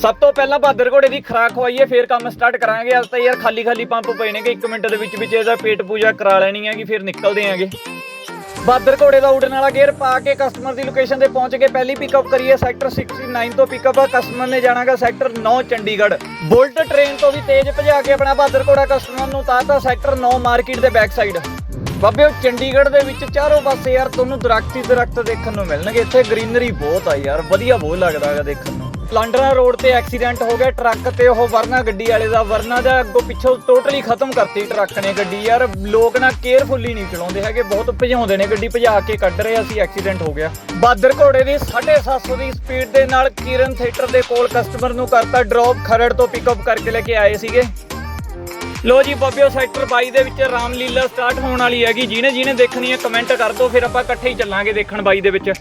ਸਭ ਤੋਂ ਪਹਿਲਾਂ ਬਹਾਦਰ ਘੋੜੇ ਦੀ ਖਰਾਕ ਖਵਾਈਏ, ਫੇਰ ਕੰਮ ਸਟਾਰਟ ਕਰਾਂਗੇ। ਅੱਜ ਤਾਂ ਯਾਰ ਖਾਲੀ ਖਾਲੀ ਪੰਪ ਪਏ ਨੇਗੇ 1 ਮਿੰਟ ਦੇ ਵਿੱਚ ਵਿੱਚ ਇਹਦਾ ਪੇਟ ਪੂਜਾ ਕਰਾ ਲੈਣੀ ਹੈਗੀ, ਫਿਰ ਨਿਕਲਦੇ ਆਂਗੇ। ਬਹਾਦਰ ਘੋੜੇ ਦਾ ਉਡਣ ਵਾਲਾ ਗੇਅਰ ਪਾ ਕੇ ਕਸਟਮਰ ਦੀ ਲੋਕੇਸ਼ਨ ਤੇ ਪਹੁੰਚ ਕੇ ਪਹਿਲੀ ਪਿਕਅਪ ਕਰੀਏ ਸੈਕਟਰ 69 ਤੋਂ ਪਿਕਅਪ ਆ ਕਸਟਮਰ ਨੇ ਜਾਣਾਗਾ ਸੈਕਟਰ 9 ਚੰਡੀਗੜ੍ਹ। ਬੁਲਟ ਟ੍ਰੇਨ ਤੋਂ ਵੀ ਤੇਜ਼ ਭਜਾ ਕੇ ਆਪਣਾ ਬਹਾਦਰ ਘੋੜਾ ਕਸਟਮਰ ਨੂੰ ਤਾਤਾ ਸੈਕਟਰ 9 ਮਾਰਕੀਟ ਦੇ ਬੈਕ ਸਾਈਡ ਬਾਬੇ, ਉਹ ਚੰਡੀਗੜ੍ਹ ਦੇ ਵਿੱਚ ਚਾਰੋਂ ਪਾਸੇ ਯਾਰ ਤੁਹਾਨੂੰ ਦਰਖਤ ਹੀ ਦਰਖਤ ਦੇਖਣ ਨੂੰ ਮਿਲਣਗੇ। ਇੱਥੇ ਗ੍ਰੀਨਰੀ ਬਹੁਤ ਆ ਯਾਰ, ਵਧੀਆ ਬਹੁਤ ਲੱਗਦਾ ਹੈਗਾ ਦੇਖਣ ਨੂੰ। ਲਾਂਡਰਾ ਰੋਡ ਤੇ ਐਕਸੀਡੈਂਟ ਹੋ ਗਿਆ। ਟਰੱਕ ਤੇ ਉਹ ਵਰਨਾ ਗੱਡੀ ਵਾਲੇ ਦਾ ਵਰਨਾ ਦਾ ਅੱਗੋਂ ਪਿੱਛੋਂ ਟੋਟਲੀ ਖਤਮ ਕਰਤੀ ਟਰੱਕ ਨੇ ਗੱਡੀ। ਯਾਰ, ਲੋਕ ਨਾ ਕੇਅਰਫੁੱਲੀ ਨਹੀਂ ਚਲਾਉਂਦੇ ਹੈਗੇ, ਬਹੁਤ ਭਜਾਉਂਦੇ ਨੇ ਗੱਡੀ, ਭਜਾ ਕੇ ਕੱਢ ਰਹੇ ਸੀ ਐਕਸੀਡੈਂਟ ਹੋ ਗਿਆ। ਬਾਦਰ ਘੋੜੇ ਦੀ 750 ਦੀ ਸਪੀਡ ਦੇ ਨਾਲ ਕਿਰਨ ਥੀਏਟਰ ਦੇ ਕੋਲ ਕਸਟਮਰ ਨੂੰ ਕਰਤਾ ਡ੍ਰੌਪ, ਖਰੜ ਤੋਂ ਪਿਕਅਪ ਕਰਕੇ ਲੈ ਕੇ ਆਏ ਸੀਗੇ। ਲੋ ਜੀ, ਬੱਬਿਓ ਸੈਕਟਰ 22 ਦੇ ਵਿੱਚ ਰਾਮਲੀਲਾ ਸਟਾਰਟ ਹੋਣ ਵਾਲੀ ਹੈਗੀ। ਜਿਹਨੇ ਜਿਹਨੇ ਦੇਖਣੀ ਹੈ, ਕਮੈਂਟ ਕਰ ਦਿਓ, ਫਿਰ ਆਪਾਂ ਇਕੱਠੇ ਹੀ ਚੱਲਾਂਗੇ ਦੇਖਣ 22 ਦੇ ਵਿੱਚ।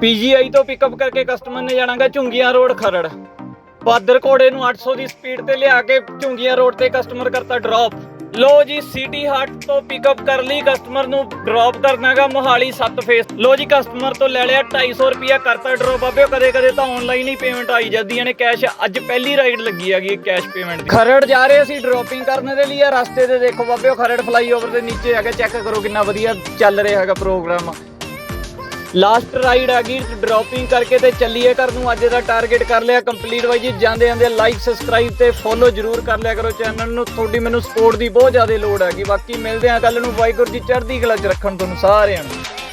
ਪੀਜੀਆਈ ਤੋਂ ਪਿਕਅਪ ਕਰਕੇ ਕਸਟਮਰ ਨੇ ਜਾਣਾਗਾ ਝੁੰਗੀਆਂ ਰੋਡ ਖਰੜ। ਬਾਦਰ ਘੋੜੇ ਨੂੰ 800 ਦੀ ਸਪੀਡ ਤੇ ਲਿਆ ਕੇ ਝੁੰਗੀਆਂ ਰੋਡ ਤੇ ਕਸਟਮਰ ਕਰਤਾ ਡ੍ਰੌਪ ਲੋ ਜੀ ਸਿਟੀ ਹਾਰਟ ਤੋਂ ਪਿਕਅਪ ਕਰ ਲਈ ਕਸਟਮਰ ਨੂੰ ਡ੍ਰੌਪ ਕਰਨਾਗਾ ਮੋਹਾਲੀ 7 ਫੇਸ ਲੋ ਜੀ ਕਸਟਮਰ ਤੋਂ ਲੈ ਲਿਆ 250 ਰੁਪਿਆ ਕਰਤਾ ਡ੍ਰੌਪ ਬਾਬਿਓ ਕਦੇ ਕਦੇ ਤਾਂ ਆਨਲਾਈਨ ਹੀ ਪੇਮੈਂਟ ਆਈ ਜਾਂਦੀਆਂ ਨੇ ਕੈਸ਼ ਅੱਜ ਪਹਿਲੀ ਰਾਈਡ ਲੱਗੀ ਹੈਗੀ ਕੈਸ਼ ਪੇਮੈਂਟ ਦੀ। ਖਰੜ ਜਾ ਰਹੇ ਅਸੀਂ ਡ੍ਰੌਪਿੰਗ ਕਰਨ ਦੇ ਲਈ। ਆ ਰਸਤੇ ਤੇ ਦੇਖੋ ਬਾਬੇ ਖਰੜ ਫਲਾਈਓਵਰ ਦੇ ਨੀਚੇ ਆ ਕੇ ਚੈੱਕ ਕਰੋ ਕਿੰਨਾ ਵਧੀਆ ਚੱਲ ਰਿਹਾ ਹੈਗਾ ਪ੍ਰੋਗਰਾਮ ਲਾਸਟ ਰਾਈਡ ਆ ਗਈ ਡ੍ਰੌਪਿੰਗ ਕਰਕੇ ਤੇ ਚੱਲੀਏ ਘਰ ਨੂੰ। ਅੱਜ ਦਾ ਟਾਰਗੇਟ ਕਰ ਲਿਆ ਕੰਪਲੀਟ ਬਾਈ ਜੀ। ਜਾਂਦੇ ਜਾਂਦੇ ਲਾਈਕ ਸਬਸਕ੍ਰਾਈਬ ਤੇ ਫੋਲੋ ਜਰੂਰ ਕਰ ਲਿਆ ਕਰੋ ਚੈਨਲ ਨੂੰ। ਤੁਹਾਡੀ ਮੈਨੂੰ ਸਪੋਰਟ ਦੀ ਬਹੁਤ ਜ਼ਿਆਦਾ ਲੋੜ ਹੈਗੀ। ਬਾਕੀ ਮਿਲਦੇ ਆ ਕੱਲ ਨੂੰ। ਵਾਹਿਗੁਰੂ ਜੀ ਚੜ੍ਹਦੀ ਕਲਾ ਚ ਰੱਖਣ ਤੁਹਾਨੂੰ ਸਾਰਿਆਂ ਨੂੰ।